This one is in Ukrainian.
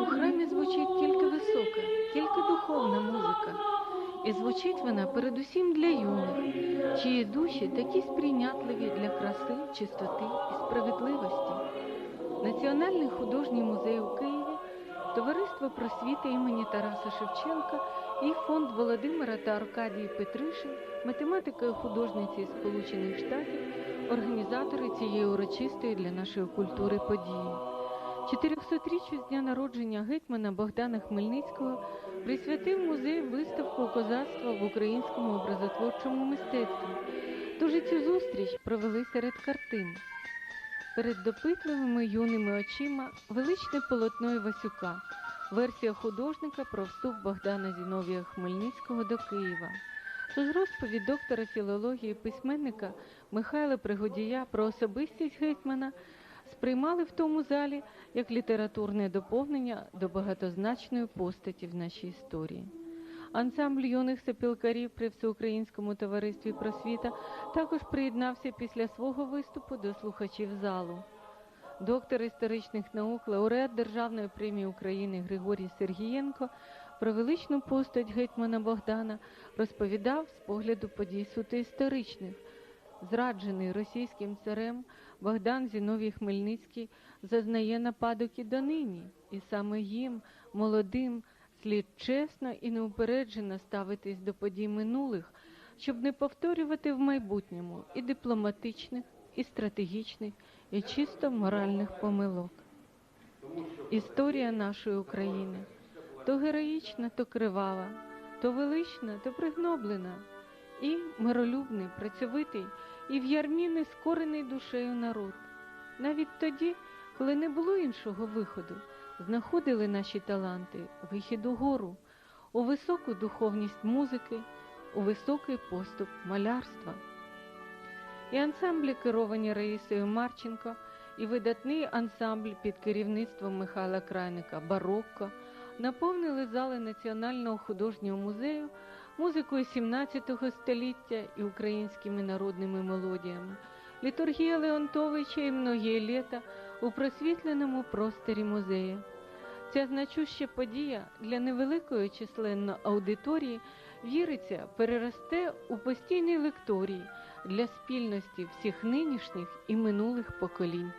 У храмі звучить тільки висока, тільки духовна музика. І звучить вона передусім для юних, чиї душі такі сприйнятливі для краси, чистоти і справедливості. Національний художній музей у Києві, Товариство просвіти імені Тараса Шевченка і фонд Володимира та Аркадії Петришин, математика і художниці Сполучених Штатів, організатори цієї урочистої для нашої культури події. 400-річчю з дня народження гетьмана Богдана Хмельницького присвятив музей виставку козацтва в українському образотворчому мистецтві. Тож і цю зустріч провели серед картин. Перед допитливими юними очима величне полотно Івасюка, версія художника про вступ Богдана Зіновія Хмельницького до Києва. Тож розповідь доктора філології письменника Михайла Пригодія про особистість гетьмана сприймали в тому залі як літературне доповнення до багатозначної постаті в нашій історії. Ансамбль юних сапілкарів при всеукраїнському товаристві просвіта також приєднався після свого виступу до слухачів залу. Доктор історичних наук, лауреат Державної премії України Григорій Сергієнко про величну постать гетьмана Богдана розповідав з погляду подій суто історичних. Зраджений російським царем Богдан Зіновій Хмельницький зазнає нападок і донині, і саме їм, молодим, слід чесно і неупереджено ставитись до подій минулих, щоб не повторювати в майбутньому і дипломатичних, і стратегічних, і чисто моральних помилок. Історія нашої України то героїчна, то кривава, то велична, то пригноблена, і миролюбний, працьовитий, і в ярмі нескорений душею народ. Навіть тоді, коли не було іншого виходу, знаходили наші таланти вихід угору, у високу духовність музики, у високий поступ малярства. І ансамблі, керовані Раїсою Марченко, і видатний ансамбль під керівництвом Михайла Крайника Барокко наповнили зали Національного художнього музею музикою 17 століття і українськими народними мелодіями. Літургія Леонтовича і многі літа у просвітленому просторі музею. Ця значуща подія для невеликої численно аудиторії віриться, переросте у постійний лекторій для спільності всіх нинішніх і минулих поколінь.